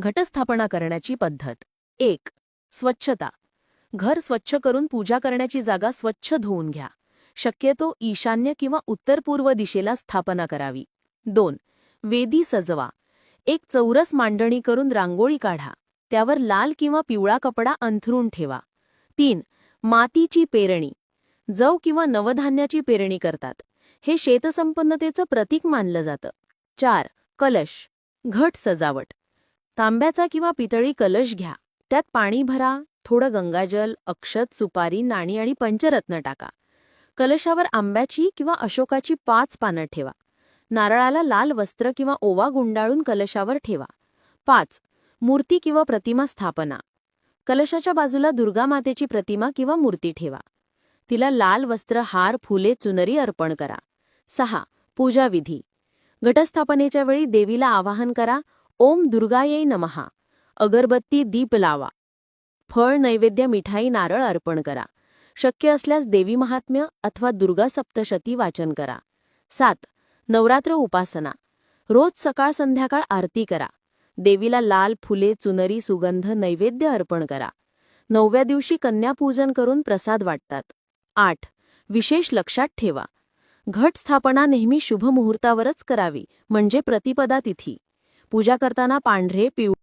घटस्थापना करण्याची पद्धत. एक स्वच्छता. घर स्वच्छ करून पूजा करण्याची जागा स्वच्छ धुवून घ्या. शक्यतो ईशान्य किंवा उत्तर पूर्व दिशेला स्थापना करावी. दोन वेदी सजवा. एक चौरस मांडणी करून रांगोळी काढा. त्यावर लाल किंवा पिवळा कपडा अंथरून ठेवा. तीन मातीची पेरणी. जव किंवा नवधान्याची पेरणी करतात. हे शेतसंपन्नतेचं प्रतीक मानलं जातं. चार कलश. घट सजावट. तांब्याचा किंवा पितळी कलश घ्या. त्यात पाणी भरा थोडं गंगाजल अक्षत सुपारी नाणी आणि पंचरत्न टाका. कलशावर आंब्याची किंवा अशोकाची पाच पानं ठेवा. नारळाला लाल वस्त्र किंवा ओवा गुंडाळून कलशावर ठेवा. पाच. मूर्ती किंवा प्रतिमा स्थापना. कलशाच्या बाजूला दुर्गामातेची प्रतिमा किंवा मूर्ती ठेवा. तिला लाल वस्त्र हार फुले चुनरी अर्पण करा. सहा. पूजाविधी. घटस्थापनेच्या वेळी देवीला आवाहन करा ओम दुर्गाये नमहा अगरबत्ती दीप लावा. फळ नैवेद्य मिठाई नारळ अर्पण करा. शक्य असल्यास देवी महात्म्य अथवा दुर्गा सप्तशती वाचन करा. सात नवरात्र उपासना. रोज सकाळ संध्याकाळ आरती करा. देवीला लाल फुले चुनरी सुगंध नैवेद्य अर्पण करा. नवव्या दिवशी कन्यापूजन करून प्रसाद वाटतात. आठ विशेष लक्षात ठेवा. घट स्थापना नेहमी शुभ मुहूर्तावरच करावी म्हणजे प्रतिपदा तिथी. पूजा करताना पांढरे पिवळे